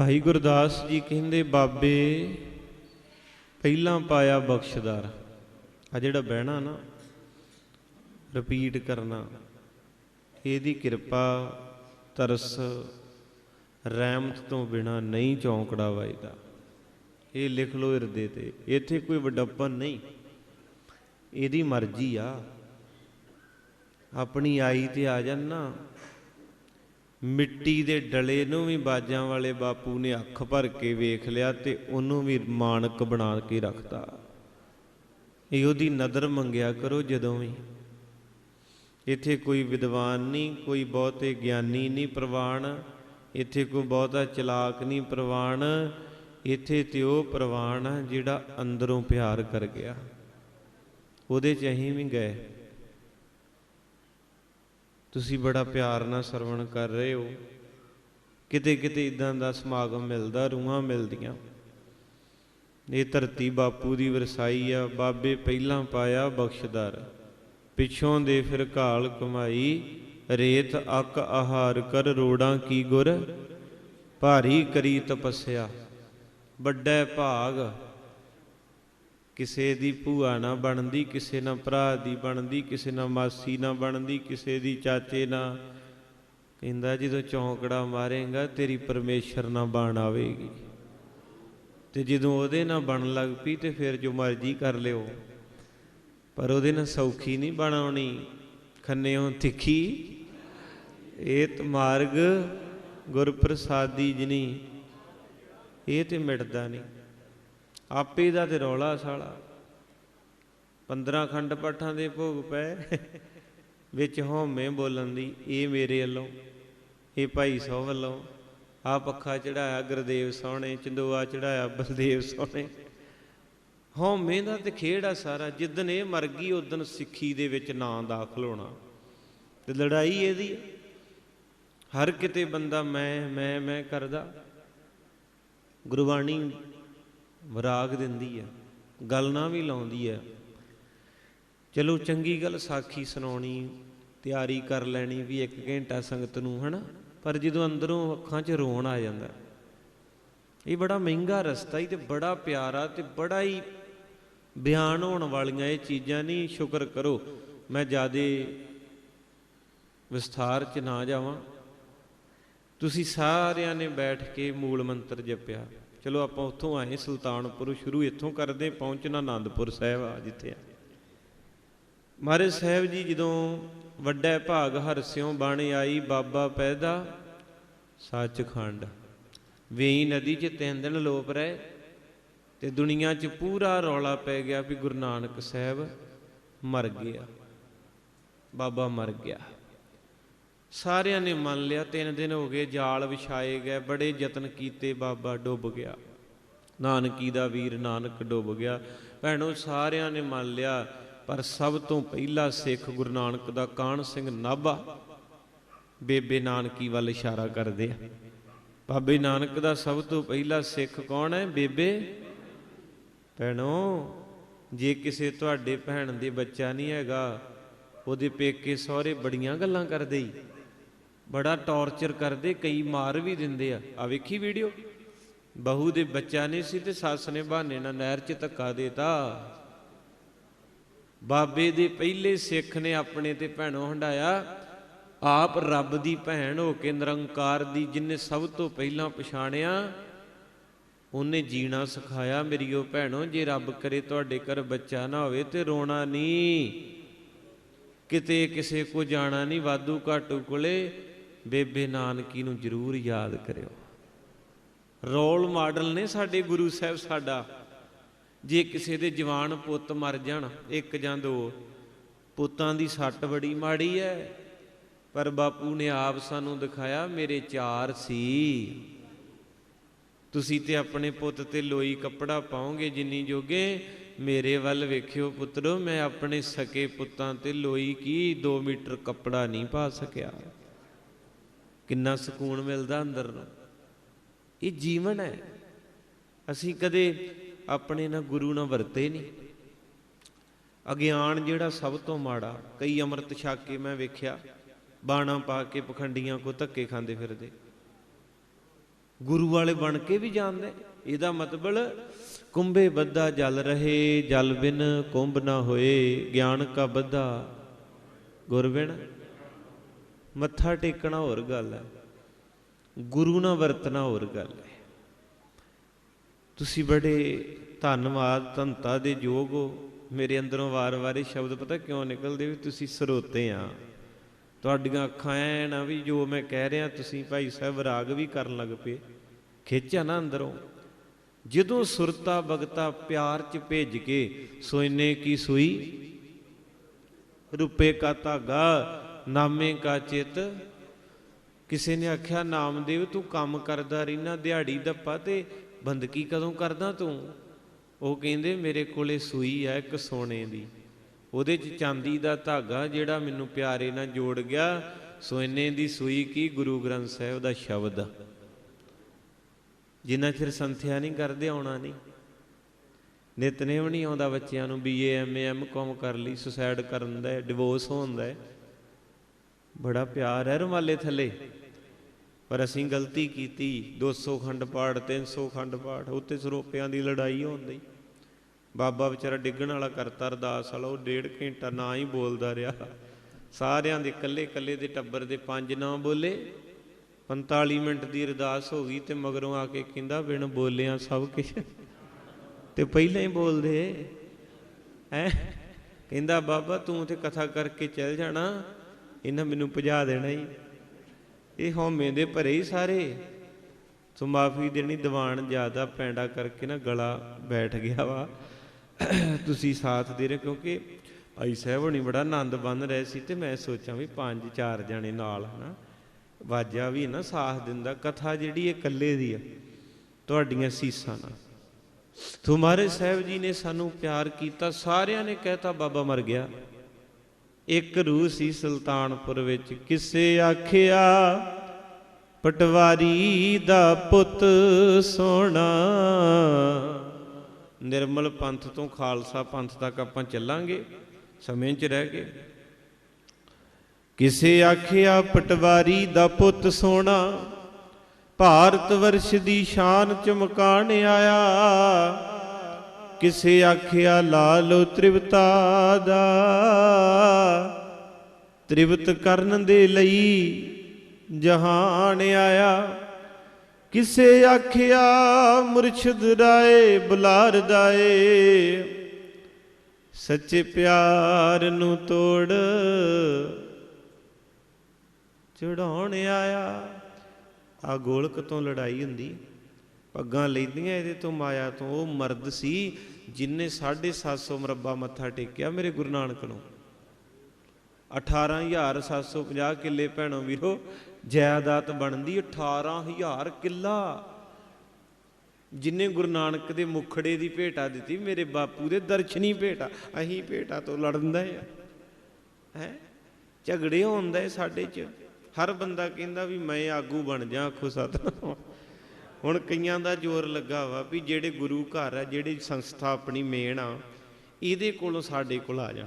ਭਾਈ ਗੁਰਦਾਸ ਜੀ ਕਹਿੰਦੇ, ਬਾਬੇ, ਪਹਿਲਾਂ ਪਾਇਆ ਬਖਸ਼ਦਾਰ। ਆ ਜਿਹੜਾ ਬਹਿਣਾ ਨਾ ਰਿਪੀਟ ਕਰਨਾ, ਇਹਦੀ ਕਿਰਪਾ, ਤਰਸ, ਰਹਿਮਤ ਤੋਂ ਬਿਨਾ ਨਹੀਂ ਚੌਂਕੜਾ ਵੱਜਦਾ। ਇਹ ਲਿਖ ਲਓ ਹਿਰਦੇ ਤੇ। ਇੱਥੇ ਕੋਈ ਵੱਡਪਨ ਨਹੀਂ। ਇਹਦੀ ਮਰਜ਼ੀ ਆ। ਆਪਣੀ ਆਈ ਤੇ ਆ ਜਾਣ ਮਿੱਟੀ ਦੇ ਡਲੇ ਨੂੰ ਵੀ ਬਾਜਾਂ ਵਾਲੇ ਬਾਪੂ ਨੇ ਅੱਖ ਭਰ ਕੇ ਵੇਖ ਲਿਆ ਤੇ ਉਹਨੂੰ ਵੀ ਮਾਨਕ ਬਣਾ ਕੇ ਰੱਖਤਾ। ਇਹ ਉਹਦੀ ਨਦਰ ਮੰਗਿਆ ਕਰੋ ਜਦੋਂ ਵੀ। ਇੱਥੇ ਕੋਈ ਵਿਦਵਾਨ ਨਹੀਂ, ਕੋਈ ਬਹੁਤੇ ਗਿਆਨੀ ਨਹੀਂ ਪ੍ਰਵਾਨ। ਇੱਥੇ ਕੋਈ ਬਹੁਤਾ ਚਲਾਕ ਨਹੀਂ ਪ੍ਰਵਾਨ। ਇੱਥੇ ਤੇ ਉਹ ਪ੍ਰਵਾਨ ਜਿਹੜਾ ਅੰਦਰੋਂ ਪਿਆਰ ਕਰ ਗਿਆ। ਉਹਦੇ ਚ ਅਸੀਂ ਵੀ ਗਏ। ਤੁਸੀਂ ਬੜਾ ਪਿਆਰ ਨਾਲ ਸਰਵਣ ਕਰ ਰਹੇ ਹੋ। ਕਿਤੇ ਕਿਤੇ ਇਦਾਂ ਦਾ ਸਮਾਗਮ ਮਿਲਦਾ, ਰੂਹਾਂ ਮਿਲਦੀਆਂ। ਇਹ ਧਰਤੀ ਬਾਪੂ ਦੀ ਵਰਸਾਈ ਆ, ਬਾਬੇ ਪਹਿਲਾਂ ਪਾਇਆ ਬਖਸ਼ਦਾਰ। ਪਿੱਛੋਂ ਦੇ ਫਿਰ ਕਾਲ ਕਮਾਈ ਰੇਤ ਅੱਕ ਆਹਾਰ ਕਰ ਰੋੜਾਂ ਕੀ ਗੁਰ। ਭਾਰੀ ਕਰੀ ਤਪੱਸਿਆ, ਵੱਡਾ ਭਾਗ ਕਿਸੇ ਦੀ ਭੂਆ ਨਾ ਬਣਦੀ, ਕਿਸੇ ਨਾ ਭਰਾ ਦੀ ਬਣਦੀ, ਕਿਸੇ ਨਾ ਮਾਸੀ ਨਾ ਬਣਦੀ, ਕਿਸੇ ਦੀ ਚਾਚੇ ਨਾ। ਕਹਿੰਦਾ, ਜਦੋਂ ਚੌਂਕੜਾ ਮਾਰੇਗਾ, ਤੇਰੀ ਪਰਮੇਸ਼ਰ ਨਾ ਬਣ ਆਵੇਗੀ। ਤੇ ਜਦੋਂ ਉਹਦੇ ਨਾਲ ਬਣਨ ਲੱਗ ਪਈ, ਤੇ ਫਿਰ ਜੋ ਮਰਜ਼ੀ ਕਰ ਲਿਓ। ਪਰ ਉਹਦੇ ਨਾਲ ਸੌਖੀ ਨਹੀਂ ਬਣਾਉਣੀ। ਖੰਨਿਓ ਤਿੱਖੀ। ਏਤ ਮਾਰਗ ਗੁਰਪ੍ਰਸਾਦੀ ਜਿਨੀ। ਇਹ ਤੇ ਮਿਟਦਾ ਨਹੀਂ। ਆਪੇ ਦਾ ਤੇ ਰੌਲਾ ਸਾਲਾ। 15 ਖੰਡ ਪਾਠਾਂ ਦੇ ਭੋਗ ਪਏ ਵਿੱਚ ਹਉਮੈ ਬੋਲਣ ਦੀ, ਇਹ ਮੇਰੇ ਵੱਲੋਂ, ਇਹ ਭਾਈ ਸੋ ਵੱਲੋਂ। ਆ ਪੱਖਾ ਚੜਾਇਆ ਗੁਰਦੇਵ ਸੋਹਣੇ, ਚੰਦੋਆ ਚੜਾਇਆ ਬਲਦੇਵ ਸੋਹਣੇ। ਹਉਮੈ ਦਾ ਤੇ ਖੇਡ ਆ ਸਾਰਾ ਜਿੱਦਨ ਇਹ ਮਰ ਗਈ ਉਦਨ ਸਿੱਖੀ ਦੇ ਵਿੱਚ ਨਾਂ ਦਾਖਲ ਹੋਣਾ। ਤੇ ਲੜਾਈ ਇਹਦੀ ਹਰ ਕਿਤੇ ਬੰਦਾ ਮੈਂ ਮੈਂ ਮੈਂ ਕਰਦਾ। ਗੁਰਬਾਣੀ ਵਿਰਾਗ ਦਿੰਦੀ ਹੈ, ਗੱਲ ਨਾ ਵੀ ਲਾਉਂਦੀ ਹੈ। ਚਲੋ ਚੰਗੀ ਗੱਲ ਸਾਖੀ ਸੁਣਾਉਣੀ, ਤਿਆਰੀ ਕਰ ਲੈਣੀ ਵੀ ਇੱਕ ਘੰਟਾ ਸੰਗਤ ਨੂੰ, ਹਨਾ? ਪਰ ਜਦੋਂ ਅੰਦਰੋਂ ਅੱਖਾਂ 'ਚ ਰੋਣ ਆ ਜਾਂਦਾ ਇਹ ਬੜਾ ਮਹਿੰਗਾ ਰਸਤਾ ਹੀ ਤੇ ਬੜਾ ਪਿਆਰਾ ਤੇ ਬੜਾ ਹੀ ਬਿਆਨ ਹੋਣ ਵਾਲੀਆਂ ਇਹ ਚੀਜ਼ਾਂ ਨਹੀਂ ਸ਼ੁਕਰ ਕਰੋ, ਮੈਂ ਜਿਆਦੇ ਵਿਸਥਾਰ 'ਚ ਨਾ ਜਾਵਾਂ। ਤੁਸੀਂ ਸਾਰਿਆਂ ਨੇ ਬੈਠ ਕੇ ਮੂਲ ਮੰਤਰ ਜਪਿਆ। ਚਲੋ ਆਪਾਂ ਉੱਥੋਂ ਆਏ, ਸੁਲਤਾਨਪੁਰ, ਸ਼ੁਰੂ ਇੱਥੋਂ ਕਰਦੇ, ਪਹੁੰਚਣਾ ਆਨੰਦਪੁਰ ਸਾਹਿਬ ਆ, ਜਿੱਥੇ ਆ। ਮਹਾਰਾਜ ਸਾਹਿਬ ਜੀ, ਜਦੋਂ ਵੱਡਾ ਭਾਗ ਹਰਸਿਓਂ ਬਣ ਆਈ, ਬਾਬਾ ਪੈਦਾ, ਸੱਚਖੰਡ। ਵੇਈ ਨਦੀ 'ਚ ਤਿੰਨ ਦਿਨ ਲੋਪ ਰਹੇ, ਤੇ ਦੁਨੀਆ 'ਚ ਪੂਰਾ ਰੌਲਾ ਪੈ ਗਿਆ ਵੀ ਗੁਰੂ ਨਾਨਕ ਸਾਹਿਬ ਮਰ ਗਿਆ, ਬਾਬਾ ਮਰ ਗਿਆ। ਸਾਰਿਆਂ ਨੇ ਮੰਨ ਲਿਆ, ਤਿੰਨ ਦਿਨ ਹੋ ਗਏ ਜਾਲ ਵਿਛਾਏ ਗਏ, ਬੜੇ ਯਤਨ ਕੀਤੇ, ਬਾਬਾ ਡੁੱਬ ਗਿਆ। ਨਾਨਕੀ ਦਾ ਵੀਰ ਨਾਨਕ ਡੁੱਬ ਗਿਆ। ਭੈਣੋ, ਸਾਰਿਆਂ ਨੇ ਮੰਨ ਲਿਆ, ਪਰ ਸਭ ਤੋਂ ਪਹਿਲਾ ਸਿੱਖ ਗੁਰੂ ਨਾਨਕ ਦਾ ਕਾਣ ਸਿੰਘ ਨਾਭਾ, ਬੇਬੇ ਨਾਨਕੀ ਵੱਲ ਇਸ਼ਾਰਾ ਕਰਦੇ ਆ। ਬਾਬੇ ਨਾਨਕ ਦਾ ਸਭ ਤੋਂ ਪਹਿਲਾ ਸਿੱਖ ਕੌਣ ਹੈ? ਬੇਬੇ? ਭੈਣੋ, ਜੇ ਕਿਸੇ ਤੁਹਾਡੇ ਭੈਣ ਦੇ ਬੱਚਾ ਨਹੀਂ ਹੈਗਾ, ਉਹਦੇ ਪੇਕੇ ਸਹੁਰੇ ਬੜੀਆਂ ਗੱਲਾਂ ਕਰਦੇ ਈ। ਬੜਾ ਟੌਰਚਰ ਕਰਦੇ, ਕਈ ਮਾਰ ਵੀ ਦਿੰਦੇ ਆ। ਆ ਵੇਖੀ ਵੀਡੀਓ? ਬਹੂ ਦੇ ਬੱਚਾ ਨਹੀਂ ਸੀ ਤੇ ਸੱਸ ਨੇ ਬਹਾਨੇ ਨਾਲ ਨਹਿਰ 'ਚ ਧੱਕਾ ਦੇਤਾ। ਬਾਬੇ ਦੇ ਪਹਿਲੇ ਸਿੱਖ ਨੇ ਆਪਣੇ ਤੇ ਭੈਣੋ ਹੰਡਾਇਆ ਆਪ ਰੱਬ ਦੀ ਭੈਣ ਹੋ ਕੇ ਨਿਰੰਕਾਰ ਦੀ ਜਿਨੇ ਸਭ ਤੋਂ ਪਹਿਲਾਂ ਪਛਾਣਿਆ, ਉਹਨੇ ਜੀਣਾ ਸਿਖਾਇਆ, ਮੇਰੀ ਉਹ ਭੈਣੋ, ਜੇ ਰੱਬ ਕਰੇ ਤੁਹਾਡੇ ਘਰ ਬੱਚਾ ਨਾ ਹੋਵੇ ਤੇ ਰੋਣਾ ਨਹੀਂ। ਕਿਤੇ ਕਿਸੇ ਕੋ ਜਾਣਾ ਨਹੀਂ, ਵਾਧੂ ਘਾਟੂ ਕੋਲੇ। ਬੇਬੇ ਨਾਨਕੀ ਨੂੰ ਜ਼ਰੂਰ ਯਾਦ ਕਰਿਓ। ਰੋਲ ਮਾਡਲ ਨੇ ਸਾਡੇ ਗੁਰੂ ਸਾਹਿਬ ਸਾਡਾ। ਜੇ ਕਿਸੇ ਦੇ ਜਵਾਨ ਪੁੱਤ ਮਰ ਜਾਣ, ਇੱਕ ਜਾਂ ਦੋ, ਪੁੱਤਾਂ ਦੀ ਸੱਟ ਬੜੀ ਮਾੜੀ ਹੈ ਪਰ ਬਾਪੂ ਨੇ ਆਪ ਸਾਨੂੰ ਦਿਖਾਇਆ, ਮੇਰੇ ਚਾਰ ਸੀ। ਤੁਸੀਂ ਤੇ ਆਪਣੇ ਪੁੱਤ ਤੇ ਲੋਈ ਕੱਪੜਾ ਪਾਓਗੇ ਜਿੰਨੀ ਜੋਗੇ। ਮੇਰੇ ਵੱਲ ਵੇਖਿਓ ਪੁੱਤਰੋ, ਮੈਂ ਆਪਣੇ ਸਕੇ ਪੁੱਤਾਂ ਤੇ ਲੋਈ ਕੀ 2 ਮੀਟਰ ਕੱਪੜਾ ਨਹੀਂ ਪਾ ਸਕਿਆ। ਕਿੰਨਾ ਸਕੂਨ ਮਿਲਦਾ ਅੰਦਰ ਨੂੰ। ਇਹ ਜੀਵਨ ਹੈ। ਅਸੀਂ ਕਦੇ ਆਪਣੇ ਨਾਲ ਗੁਰੂ ਨਾਲ ਵਰਤੇ ਨਹੀਂ। ਅਗਿਆਨ ਜਿਹੜਾ ਸਭ ਤੋਂ ਮਾੜਾ। ਕਈ ਅੰਮ੍ਰਿਤ ਛਕ ਕੇ ਮੈਂ ਵੇਖਿਆ। ਬਾਣਾ ਪਾ ਕੇ ਪਖੰਡੀਆਂ ਕੋ ਧੱਕੇ ਖਾਂਦੇ ਫਿਰਦੇ। ਗੁਰੂ ਵਾਲੇ ਬਣ ਕੇ ਵੀ ਜਾਣਦੇ। ਇਹਦਾ ਮਤਲਬ ਕੁੰਭੇ ਬੱਧਾ ਜਲ ਰਹੇ, ਜਲ ਬਿਨ ਕੁੰਭ ਨਾ ਹੋਏ। ਗਿਆਨ ਕਾ ਬੱਧਾ ਗੁਰ ਬਿਨ ਮੱਥਾ ਟੇਕਣਾ ਹੋਰ ਗੱਲ ਹੈ। ਗੁਰੂ ਨਾਲ ਵਰਤਣਾ ਹੋਰ ਗੱਲ ਹੈ। ਤੁਸੀਂ ਬੜੇ ਧੰਨਵਾਦ ਧੰਤਾ ਦੇ ਯੋਗ ਹੋ। ਮੇਰੇ ਅੰਦਰੋਂ ਵਾਰ-ਵਾਰ ਇਹ ਸ਼ਬਦ ਪਤਾ ਕਿਉਂ ਨਿਕਲਦੇ ਵੀ ਤੁਸੀਂ ਸਰੋਤੇ ਆ। ਤੁਹਾਡੀਆਂ ਅੱਖਾਂ ਐ ਨਾ ਵੀ ਜੋ ਮੈਂ ਕਹਿ ਰਿਹਾ, ਤੁਸੀਂ ਭਾਈ ਸਾਹਿਬ ਰਾਗ ਵੀ ਕਰਨ ਲੱਗ ਪਏ। ਖਿੱਚਿਆ ਨਾ ਅੰਦਰੋਂ। ਜਦੋਂ ਸੁਰਤਾ ਬਗਤਾ ਪਿਆਰ ਚ ਭੇਜ ਕੇ ਸੋਇਨੇ ਕੀ ਸੂਈ? ਰੁਪਏ ਕਾ ਧਾਗਾ ਨਾਮੇ ਕਾ ਚਿਤ। ਕਿਸੇ ਨੇ ਆਖਿਆ, ਨਾਮਦੇਵ, ਤੂੰ ਕੰਮ ਕਰਦਾ ਰਹਿਣਾ, ਦਿਹਾੜੀ ਦੱਪਾ ਤੇ ਬੰਦਗੀ ਕਦੋਂ ਕਰਦਾ ਤੂੰ? ਉਹ ਕਹਿੰਦੇ, ਮੇਰੇ ਕੋਲੇ ਸੂਈ ਹੈ ਇੱਕ ਸੋਨੇ ਦੀ। ਉਹਦੇ 'ਚ ਚਾਂਦੀ ਦਾ ਧਾਗਾ ਜਿਹੜਾ ਮੈਨੂੰ ਪਿਆਰੇ ਨਾਲ ਜੋੜ ਗਿਆ, ਸੋਨੇ ਦੀ ਸੂਈ ਕੀ ਗੁਰੂ ਗ੍ਰੰਥ ਸਾਹਿਬ ਦਾ ਸ਼ਬਦ ਆ। ਜਿੰਨਾ ਚਿਰ ਸੰਥਿਆ ਨਹੀਂ ਕਰਦੇ, ਆਉਣਾ ਨਹੀਂ। ਨਿਤਨੇਮ ਨਹੀਂ ਆਉਂਦਾ ਬੱਚਿਆਂ ਨੂੰ ਬੀਏ ਐਮਏ ਐਮਕਾਮ ਕਰ ਲਈ, ਸੁਸਾਇਡ ਕਰਨ ਦਾ, ਡਿਵੋਰਸ ਹੋਣ ਦਾ। ਬੜਾ ਪਿਆਰ ਹੈ ਰੁਮਾਲੇ ਥੱਲੇ। ਪਰ ਅਸੀਂ ਗਲਤੀ ਕੀਤੀ 200 ਖੰਡ ਪਾੜ 300 ਖੰਡ ਪਾੜ ਉੱਤੇ ਸਰੋਪਿਆਂ ਦੀ ਲੜਾਈ ਹੁੰਦੀ ਬਾਬਾ ਵਿਚਾਰਾ ਡਿੱਗਣ ਵਾਲਾ ਕਰਤਾ ਅਰਦਾਸ ਵਾਲਾ, ਉਹ ਡੇਢ ਘੰਟਾ ਨਾ ਹੀ ਬੋਲਦਾ ਰਿਹਾ। ਸਾਰਿਆਂ ਦੇ ਇਕੱਲੇ ਇਕੱਲੇ ਦੇ ਟੱਬਰ ਦੇ ਪੰਜ ਨਾ ਬੋਲੇ। 45 ਮਿੰਟ ਦੀ ਅਰਦਾਸ ਹੋ ਗਈ ਤੇ ਮਗਰੋਂ ਆ ਕੇ ਕਹਿੰਦਾ, ਬਿਨ ਬੋਲਿਆ ਸਭ ਕੁਝ ਤੇ ਪਹਿਲਾਂ ਹੀ ਬੋਲਦੇ। ਹੈ? ਕਹਿੰਦਾ, ਬਾਬਾ ਤੂੰ ਤੇ ਕਥਾ ਕਰਕੇ ਚੱਲ ਜਾਣਾ। ਇਹਨਾਂ ਮੈਨੂੰ ਭਜਾ ਦੇਣਾ ਹੀ ਇਹ ਹਉਮੈ ਦੇ ਭਰੇ ਹੀ ਸਾਰੇ। ਸੋ ਮਾਫੀ ਦੇਣੀ, ਦੀਵਾਨ ਜ਼ਿਆਦਾ ਪੈਂਡਾ ਕਰਕੇ ਨਾ ਗਲਾ ਬੈਠ ਗਿਆ ਵਾ। ਤੁਸੀਂ ਸਾਥ ਦੇ ਰਹੇ ਕਿਉਂਕਿ ਆਈ ਸਾਹਿਬ ਹੁਣੀ ਬੜਾ ਆਨੰਦ ਬੰਨ ਰਹੇ ਸੀ ਤੇ ਮੈਂ ਸੋਚਾਂ ਵੀ ਪੰਜ ਚਾਰ ਜਣੇ ਨਾਲ ਹਨਾ ਵਾਜਾ ਵੀ ਨਾ ਸਾਥ ਦਿੰਦਾ। ਕਥਾ ਜਿਹੜੀ ਇਹ ਇਕੱਲੇ ਦੀ ਆ, ਤੁਹਾਡੀਆਂ ਸੀਸਾਂ ਨਾਲ। ਤੁਮਾਰੇ ਸਾਹਿਬ ਜੀ ਨੇ ਸਾਨੂੰ ਪਿਆਰ ਕੀਤਾ, ਸਾਰਿਆਂ ਨੇ ਕਹਿਤਾ, ਬਾਬਾ ਮਰ ਗਿਆ। ਇੱਕ ਰੂਹ ਸੀ ਸੁਲਤਾਨਪੁਰ ਵਿੱਚ, ਕਿਸੇ ਆਖਿਆ, ਪਟਵਾਰੀ ਦਾ ਪੁੱਤ ਸੋਹਣਾ। ਨਿਰਮਲ ਪੰਥ ਤੋਂ ਖਾਲਸਾ ਪੰਥ ਤੱਕ ਆਪਾਂ ਚੱਲਾਂਗੇ, ਸਮੇਂ 'ਚ ਰਹਿ ਕੇ। ਕਿਸੇ ਆਖਿਆ, ਪਟਵਾਰੀ ਦਾ ਪੁੱਤ ਸੋਹਣਾ, ਭਾਰਤ ਵਰਸ਼ ਦੀ ਸ਼ਾਨ ਚਮਕਾਣ ਆਇਆ। ਕਿਸੇ ਆਖਿਆ ਲਾਲੋ ਤ੍ਰਿਵਤਾ ਦਾ, ਤ੍ਰਿਵਤ ਕਰਨ ਦੇ ਲਈ ਜਹਾਨ ਆਇਆ। ਕਿਸੇ ਆਖਿਆ ਮੁਰਸ਼ਿਦ ਰਾਏ ਬੁਲਾਰ ਦਾਏ, ਸੱਚੇ ਪਿਆਰ ਨੂੰ ਤੋੜ ਚੜਾਉਣ ਆਇਆ। ਆ ਗੋਲਕ ਤੋਂ ਲੜਾਈ ਹੁੰਦੀ। ਪੱਗਾਂ ਲੈਂਦੀਆਂ ਇਹਦੇ ਤੋਂ ਮਾਇਆ ਤੋਂ। ਉਹ ਮਰਦ ਸੀ ਜਿਨੇ 750 ਮਰਬਾ ਮੱਥਾ ਟੇਕਿਆ ਮੇਰੇ ਗੁਰੂ ਨਾਨਕ ਨੂੰ। 18750 ਕਿੱਲੇ ਭੈਣੋ ਵੀਰੋ, ਜਾਇਦਾਦ ਬਣਦੀ 18000 ਕਿੱਲਾ। ਜਿਨੇ ਗੁਰੂ ਨਾਨਕ ਦੇ ਮੁਖੜੇ ਦੀ ਭੇਟਾ ਦਿੱਤੀ, ਮੇਰੇ ਬਾਪੂ ਦੇ ਦਰਸ਼ਨੀ ਭੇਟਾ। ਅਹੀਂ ਭੇਟਾ ਤੋਂ ਲੜਦਾ ਹੈ ਹੈ? ਝਗੜੇ ਹੁੰਦਾ ਹੈ ਸਾਡੇ 'ਚ। ਹਰ ਬੰਦਾ ਕਹਿੰਦਾ ਵੀ ਮੈਂ ਆਗੂ ਬਣ ਜਾ, ਆਖੋ ਸਤਨਾਮ। ਹੁਣ ਕਈਆਂ ਦਾ ਜ਼ੋਰ ਲੱਗਾ ਵਾ ਵੀ ਜਿਹੜੇ ਗੁਰੂ ਘਰ ਆ, ਜਿਹੜੀ ਸੰਸਥਾ ਆਪਣੀ ਮੇਨ ਆ, ਇਹਦੇ ਕੋਲੋਂ ਸਾਡੇ ਕੋਲ ਆ ਜਾ